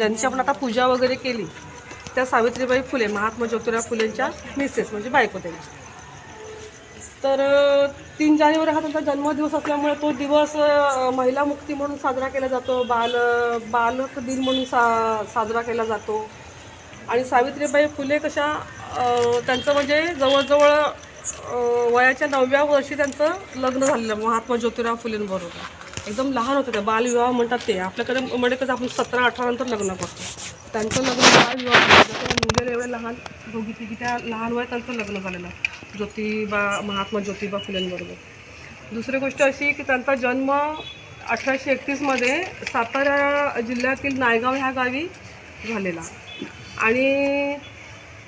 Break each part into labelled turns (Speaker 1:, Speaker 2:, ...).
Speaker 1: ज्यांची आपण आता पूजा वगैरे केली त्या सावित्रीबाई फुले महात्मा ज्योतिराव फुलेंच्या मिसेस म्हणजे बायको त्यांची. तर तीन जानेवारी हा त्यांचा जन्मदिवस असल्यामुळे तो दिवस महिला मुक्ती म्हणून साजरा केला जातो बाल बालक दिन म्हणून सा साजरा केला जातो. आणि सावित्रीबाई फुले कशा त्यांचं म्हणजे जवळजवळ वयाच्या नवव्या वर्षी त्यांचं लग्न झालेलं महात्मा ज्योतिराव फुलेंबरोबर. एकदम लहान होते त्या बालविवाह म्हणतात ते. आपल्याकडे म्हणजे कसं आपण सतरा अठरा नंतर लग्न करतो. त्यांचं लग्न बालविवाह झालं. मुलीला एवढे लहान दोघी तिघी त्या लहान वयात त्यांचं लग्न झालेलं. ज्योतिबा महात्मा ज्योतिबा फुलेंबरोबर दुसरी गोष्ट अशी की त्यांचा जन्म अठराशे एकतीसमध्ये सातारा जिल्ह्यातील नायगाव ह्या गावी झालेला. आणि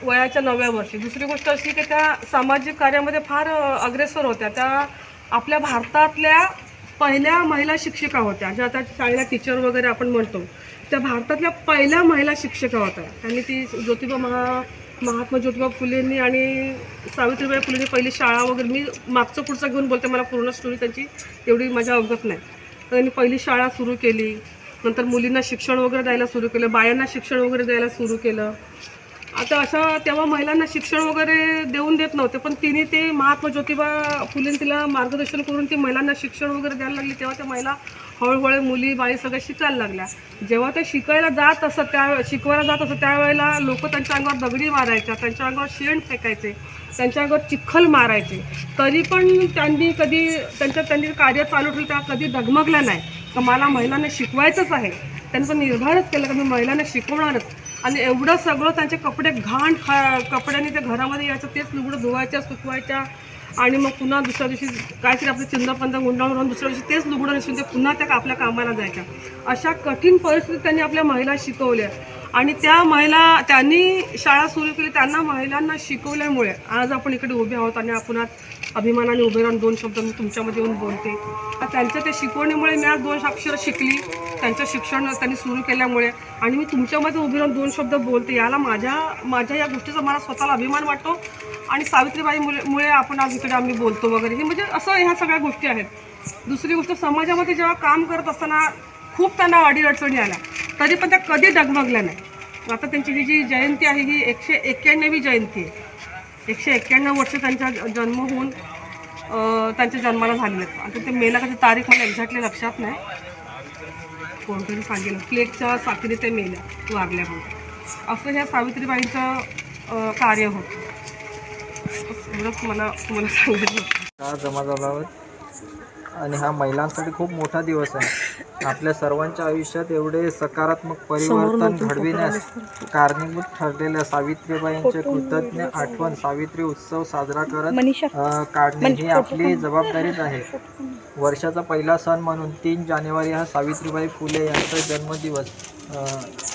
Speaker 1: वयाच्या नव्या वर्षी. दुसरी गोष्ट अशी की त्या सामाजिक कार्यामध्ये फार अग्रेसर होत्या. त्या आपल्या भारतातल्या पहिल्या महिला शिक्षिका होत्या. ज्या आता शाळेला टीचर वगैरे आपण म्हणतो त्या भारतातल्या पहिल्या महिला शिक्षिका होत्या. त्यांनी ती ज्योतिबा महा महात्मा ज्योतिबा फुलेंनी आणि सावित्रीबाई फुलेंनी पहिली शाळा वगैरे मी मागचं पुढचं घेऊन बोलते मला पूर्ण स्टोरी त्यांची एवढी माझ्या अवगत नाही. तर त्यांनी पहिली शाळा सुरू केली. नंतर मुलींना शिक्षण वगैरे द्यायला सुरू केलं. बायांना शिक्षण वगैरे द्यायला सुरू केलं. आता अशा तेव्हा महिलांना शिक्षण वगैरे देऊन देत नव्हते पण तिने ते महात्मा ज्योतिबा फुलेन तिला मार्गदर्शन करून ती महिलांना शिक्षण वगैरे द्यायला लागली. तेव्हा त्या महिला हळूहळू मुली बाई सगळ्या शिकायला लागल्या. जेव्हा ते शिकायला जात असत त्या शिकवायला जात असत त्यावेळेला लोक त्यांच्या अंगावर दगडी मारायच्या त्यांच्या अंगावर शेण फेकायचे त्यांच्या अंगावर चिखल मारायचे. तरी पण त्यांनी कधी त्यांच्या त्यांनी कार्य चालू ठेवलं त्या कधी डगमगलं नाही. तर मला महिलांना शिकवायचंच आहे. त्यांचा निर्धारच केला की मी महिलांना शिकवणारच. आणि एवढं सगळं त्यांचे कपडे घाण खा कपड्यांनी ते घरामध्ये यायचं तेच लुगडं धुवायच्या सुकवायच्या. आणि मग पुन्हा दुसऱ्या दिवशी काहीतरी आपले चिंदपंद गुंडाळून राहून दुसऱ्या दिवशी तेच लुगडं नसून ते पुन्हा त्या आपल्या कामाला जायच्या. अशा कठीण परिस्थितीत त्यांनी आपल्या महिला शिकवल्या. आणि त्या महिला त्यांनी शाळा सुरू केली त्यांना महिलांना शिकवल्यामुळे आज आपण इकडे उभे आहोत आणि आपण आज अभिमानाने उभे राहून दोन शब्द मी तुमच्यामध्ये येऊन बोलते. तर त्यांच्या त्या शिकवणीमुळे मी आज दोन अक्षरं शिकली. त्यांचं शिक्षण त्यांनी सुरू केल्यामुळे आणि मी तुमच्यामध्ये उभी राहून दोन शब्द बोलते. याला माझ्या माझ्या या गोष्टीचा मला स्वतःला अभिमान वाटतो आणि सावित्रीबाई मुळे आपण आज इकडे आम्ही बोलतो वगैरे. हे म्हणजे असं ह्या सगळ्या गोष्टी आहेत. दुसरी गोष्ट समाजामध्ये जेव्हा काम करत असताना खूप त्यांना अडीअडचणी आल्या. तरी पण त्या कधी डगमगल्या नाही. आता त्यांची ही जी जयंती आहे ही एकशे एक्क्याण्णवी जयंती आहे. एकशे एक्क्याण्णव वर्ष त्यांचा जन्म होऊन त्यांच्या जन्माला झालेले आहेत. आता ते मेला कधी तारीख मला एक्झॅक्टली लक्षात नाही. कोणतरी सांगेल. प्लेटच्या साखरी ते मेल्या वागल्यामुळे असं ह्या सावित्रीबाईंचं कार्य होतं. मला तुम्हाला सांगायचं
Speaker 2: का जमा झाला आणि हा महिलांसाठी खूप मोठा दिवस आहे. आपल्या सर्वांच्या आयुष्यात एवढे सकारात्मक परिवर्तन घडविण्यास कारणीभूत ठरलेल्या सावित्रीबाईंचे कृतज्ञ आठवण सावित्री उत्सव साजरा करत काढणे ही आपली जबाबदारीच आहे. वर्षाचा पहिला सण म्हणून तीन जानेवारी हा सावित्रीबाई फुले यांचा जन्मदिवस. अ,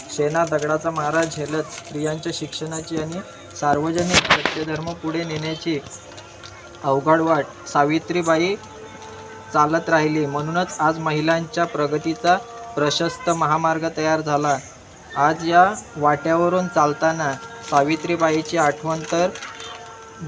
Speaker 2: शेणा दगडाचा मारा झेलत स्त्रियांच्या शिक्षणाची आणि सार्वजनिक सत्यधर्म पुढे नेण्याची अवघड वाट सावित्रीबाई चालत राहिली. म्हणूनच आज महिलांच्या प्रगतीचा प्रशस्त महामार्ग तयार झाला. आज या वाट्यावरून चालताना सावित्रीबाईची आठवण तर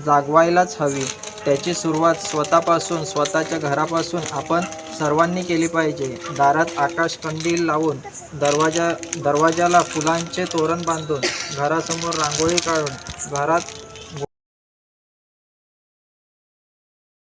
Speaker 2: जागवायलाच हवी. त्याची सुरुवात स्वतःपासून स्वतःच्या घरापासून आपण सर्वांनी केली पाहिजे. दारात आकाश कंदील लावून दरवाजा दरवाजाला फुलांचे तोरण बांधून घरासमोर रांगोळी काढून घरात